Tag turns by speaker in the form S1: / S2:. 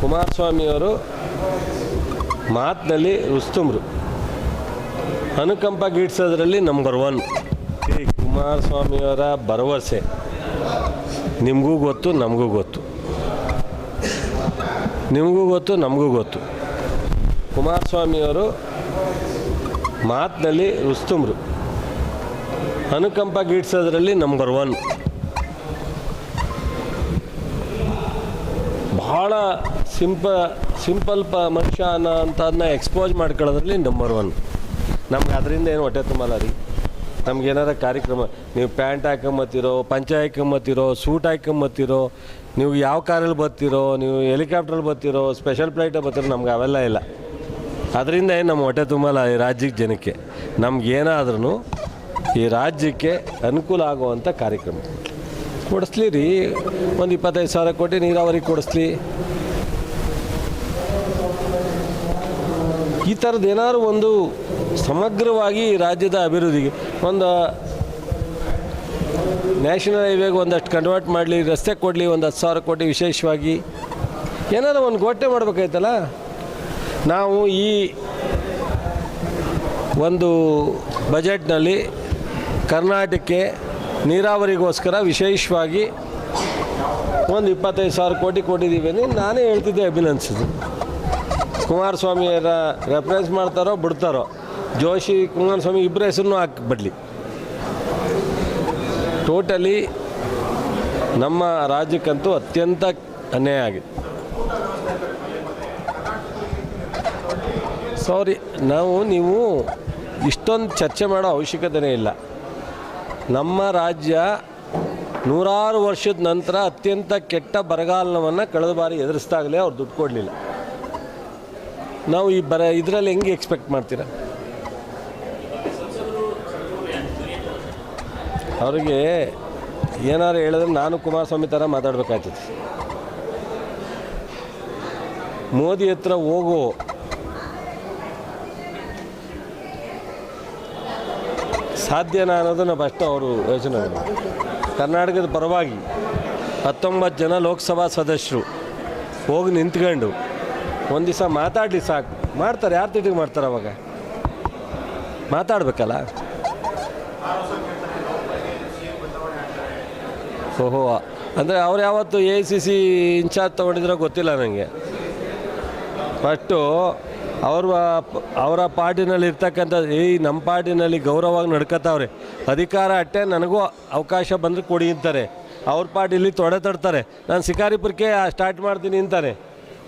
S1: ಕುಮಾರಸ್ವಾಮಿಯವರು ಮಾತಿನಲ್ಲಿ ರುಸ್ತುಮ್ರು. ಅನುಕಂಪ ಗೀಡ್ಸೋದ್ರಲ್ಲಿ ನಂಬರ್ ಒನ್ ಈ ಕುಮಾರಸ್ವಾಮಿಯವರ ಭರವಸೆ. ನಿಮಗೂ ಗೊತ್ತು, ನಮಗೂ ಗೊತ್ತು. ನಿಮಗೂ ಗೊತ್ತು, ನಮಗೂ ಗೊತ್ತು. ಕುಮಾರಸ್ವಾಮಿಯವರು ಮಾತಿನಲ್ಲಿ ರುಸ್ತುಮ್ರು. ಅನುಕಂಪ ಗೀಡ್ಸೋದ್ರಲ್ಲಿ ನಂಬರ್ ಒನ್ ಭಾಳ ಸಿಂಪ ಸಿಂಪಲ್ ಪ ಮನುಷ್ಯ ಅನ್ನೋ ಅಂಥದನ್ನ ಎಕ್ಸ್ಪೋಸ್ ಮಾಡ್ಕೊಳ್ಳೋದ್ರಲ್ಲಿ ನಂಬರ್ ಒನ್ ನಮ್ಗೆ ಅದರಿಂದ ಏನು ಹೊಟ್ಟೆ ತುಂಬಲ್ಲ ರೀ. ನಮ್ಗೇನಾರ ಕಾರ್ಯಕ್ರಮ, ನೀವು ಪ್ಯಾಂಟ್ ಹಾಕೊಂಬತ್ತಿರೋ, ಪಂಚೆ ಹಾಕೊಂಬತ್ತಿರೋ, ಸೂಟ್ ಹಾಕೊಂಬತ್ತಿರೋ, ನೀವು ಯಾವ ಕಾರಲ್ಲಿ ಬರ್ತಿರೋ, ನೀವು ಹೆಲಿಕಾಪ್ಟ್ರಲ್ಲಿ ಬರ್ತಿರೋ ಸ್ಪೆಷಲ್ ಫ್ಲೈಟಲ್ಲಿ ಬರ್ತಿರೋ ನಮ್ಗೆ ಅವೆಲ್ಲ ಇಲ್ಲ. ಅದರಿಂದ ಏನು ನಮ್ಮ ಹೊಟ್ಟೆ ತುಂಬಲ್ಲ ಈ ರಾಜ್ಯಕ್ಕೆ ಜನಕ್ಕೆ. ನಮ್ಗೇನಾದ್ರೂ ಈ ರಾಜ್ಯಕ್ಕೆ ಅನುಕೂಲ ಆಗುವಂಥ ಕಾರ್ಯಕ್ರಮ. ಕೊಡಿಸ್ಲಿ ರೀ ಒಂದು ಇಪ್ಪತ್ತೈದು ಸಾವಿರ ಕೋಟಿ ನೀರಾವರಿ ಕೊಡಿಸ್ಲಿ. ಈ ಥರದ್ದು ಏನಾದ್ರು ಒಂದು ಸಮಗ್ರವಾಗಿ ರಾಜ್ಯದ ಅಭಿವೃದ್ಧಿಗೆ ಒಂದು ನ್ಯಾಷನಲ್ ಹೈವೇಗೆ ಒಂದಷ್ಟು ಕನ್ವರ್ಟ್ ಮಾಡಲಿ, ರಸ್ತೆ ಕೊಡಲಿ, ಒಂದು ಹತ್ತು ಸಾವಿರ ಕೋಟಿ ವಿಶೇಷವಾಗಿ ಏನಾದ್ರು ಒಂದು ಘೋಷಣೆ ಮಾಡಬೇಕಾಯ್ತಲ್ಲ? ನಾವು ಈ ಒಂದು ಬಜೆಟ್ನಲ್ಲಿ ಕರ್ನಾಟಕಕ್ಕೆ ನೀರಾವರಿಗೋಸ್ಕರ ವಿಶೇಷವಾಗಿ ಒಂದು ಇಪ್ಪತ್ತೈದು ಸಾವಿರ ಕೋಟಿ ಕೊಟ್ಟಿದ್ದೀವಿ ಅಂದರೆ ನಾನೇ ಹೇಳ್ತಿದ್ದೆ ಅಭಿನಂದಿಸಿದ್ರು ಕುಮಾರಸ್ವಾಮಿಯರ ರೆಫರೆನ್ಸ್ ಮಾಡ್ತಾರೋ ಬಿಡ್ತಾರೋ, ಜೋಶಿ ಕುಮಾರಸ್ವಾಮಿ ಇಬ್ಬರ ಹೆಸರನ್ನು ಹಾಕಿಬಿಡ್ಲಿ. ಟೋಟಲಿ ನಮ್ಮ ರಾಜ್ಯಕ್ಕಂತೂ ಅತ್ಯಂತ ಅನ್ಯಾಯ ಆಗಿದೆ. ಸಾರಿ ನಾವು, ನೀವು ಇಷ್ಟೊಂದು ಚರ್ಚೆ ಮಾಡೋ ಅವಶ್ಯಕತೆಯೇ ಇಲ್ಲ. ನಮ್ಮ ರಾಜ್ಯ ನೂರಾರು ವರ್ಷದ ನಂತರ ಅತ್ಯಂತ ಕೆಟ್ಟ ಬರಗಾಲವನ್ನು ಕಳೆದ ಬಾರಿ ಎದುರಿಸ್ದಾಗಲೇ ಅವ್ರು ದುಡ್ಡು ಕೊಡಲಿಲ್ಲ. ನಾವು ಈ ಬರ, ಇದರಲ್ಲಿ ಹೆಂಗೆ ಎಕ್ಸ್ಪೆಕ್ಟ್ ಮಾಡ್ತೀರಾ? ಅವ್ರಿಗೆ ಏನಾರು ಹೇಳಿದ್ರೆ ನಾನು ಕುಮಾರಸ್ವಾಮಿ ಥರ ಮಾತಾಡ್ಬೇಕಾಗ್ತದೆ ಮೋದಿ ಹತ್ರ ಹೋಗು ಸಾಧ್ಯನಾ ಅನ್ನೋದನ್ನು ಫಸ್ಟ್ ಅವರು ಯೋಚನೆ ಕರ್ನಾಟಕದ ಪರವಾಗಿ ಹತ್ತೊಂಬತ್ತು ಜನ ಲೋಕಸಭಾ ಸದಸ್ಯರು ಹೋಗಿ ನಿಂತ್ಕೊಂಡು ಒಂದು ದಿವಸ ಮಾತಾಡಲಿ ಸಾಕು. ಮಾಡ್ತಾರೆ, ಯಾರು ತಿಟ್ಟಿಗೆ ಮಾಡ್ತಾರೆ ಅವಾಗ? ಮಾತಾಡ್ಬೇಕಲ್ಲ? ಓಹೋ, ಅಂದರೆ ಅವ್ರು ಯಾವತ್ತು ಎ ಸಿ ಸಿ ಇನ್ಚಾರ್ಜ್ ತೊಗೊಂಡಿದ್ರೋ ಗೊತ್ತಿಲ್ಲ ನನಗೆ ಫಸ್ಟು ಅವ್ರ, ಅವರ ಪಾರ್ಟಿನಲ್ಲಿ ಇರ್ತಕ್ಕಂಥ, ಈ ನಮ್ಮ ಪಾರ್ಟಿನಲ್ಲಿ ಗೌರವವಾಗಿ ನಡ್ಕೊತಾವ್ರೆ. ಅಧಿಕಾರ ಅಟ್ಟೆ ನನಗೂ ಅವಕಾಶ ಬಂದರೆ ಕೊಡಿ ಅಂತಾರೆ. ಅವ್ರ ಪಾರ್ಟಿಲಿ ತೊಡೆ ತಡ್ತಾರೆ. ನಾನು ಶಿಕಾರಿಪುರಕ್ಕೆ ಸ್ಟಾರ್ಟ್ ಮಾಡ್ತೀನಿ ಅಂತಾನೆ